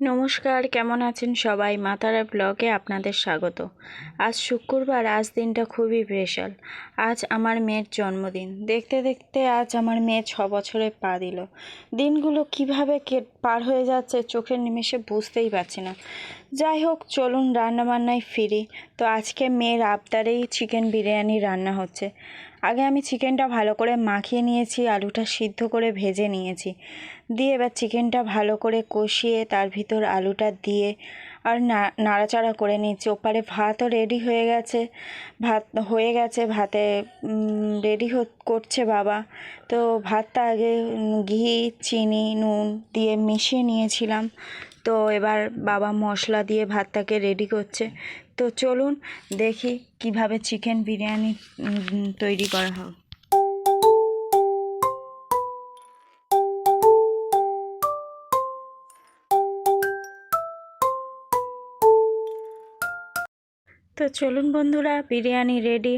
নমস্কার, কেমন আছেন সবাই? মাতারা ব্লগে আপনাদের স্বাগত। আজ শুক্রবার, আজ দিনটা খুবই স্পেশাল আজ আমার মেয়ের জন্মদিন। দেখতে দেখতে আজ আমার মেয়ে ছ বছরে পা দিল। দিনগুলো কীভাবে পার হয়ে যাচ্ছে চোখের নিমেষে বুঝতেই পারছি না। যাই হোক, চলুন রান্নাবান্নায় ফিরি। তো আজকে মেয়ের আবদারেই চিকেন বিরিয়ানি রান্না হচ্ছে। আগে আমি চিকেনটা ভালো করে মাখিয়ে নিয়েছি, আলুটা সিদ্ধ করে ভেজে নিয়েছি। দিয়ে এবার চিকেনটা ভালো করে কষিয়ে তার ভিতর আলুটা দিয়ে আর নাড়াচাড়া করে নিচ্ছি। ওপারে ভাতও রেডি হয়ে গেছে। ভাত হয়ে গেছে, ভাতে রেডি করছে বাবা। তো ভাতটা আগে ঘি, চিনি, নুন দিয়ে মিশিয়ে নিয়েছিলাম। তো এবার বাবা মশলা দিয়ে ভাতটাকে রেডি করছে। তো চলুন দেখি কীভাবে চিকেন বিরিয়ানি তৈরি করা হয়। তো চলুন বন্ধুরা, বিরিয়ানি রেডি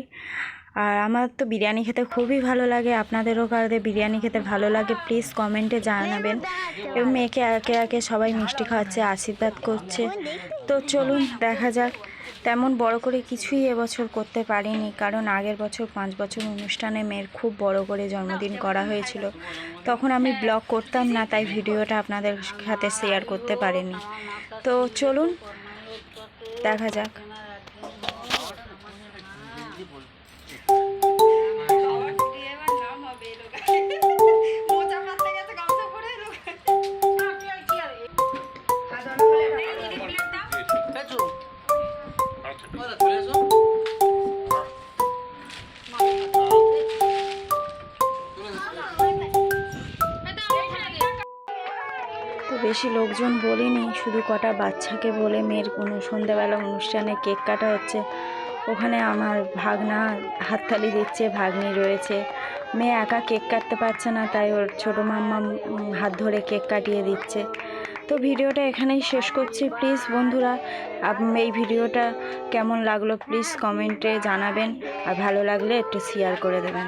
আর আমার তো বিরিয়ানি খেতে খুবই ভালো লাগে, আপনাদেরও কারোর বিরিয়ানি খেতে ভালো লাগে প্লিজ কমেন্টে জানাবেন। এবং মেয়েকে একে একে সবাই মিষ্টি খাওয়াচ্ছে, আশীর্বাদ করছে। তো চলুন দেখা যাক। তেমন বড় করে কিছুই এবছর করতে পারিনি, কারণ আগের বছর পাঁচ বছর অনুষ্ঠানে মেয়ের খুব বড় করে জন্মদিন করা হয়েছিল। তখন আমি ব্লগ করতাম না, তাই ভিডিওটা আপনাদের সাথে শেয়ার করতে পারিনি। তো চলুন, দেখা যাক। বেশি লোকজন বলিনি, শুধু কটা বাচ্চাকে বলে মেয়ের কোনো সন্ধ্যাবেলা অনুষ্ঠানে কেক কাটা হচ্ছে। ওখানে আমার ভাগনা হাততালি দিচ্ছে, ভাগ্নি রয়েছে। মেয়ে একা কেক কাটতে পারছে না, তাই ওর ছোটো মাম্মা হাত ধরে কেক কাটিয়ে দিচ্ছে। তো ভিডিওটা এখানেই শেষ করছি। প্লিজ বন্ধুরা এই ভিডিওটা কেমন লাগল প্লিজ কমেন্টে জানাবেন। আর ভালো লাগলে একটু শেয়ার করে দেবেন।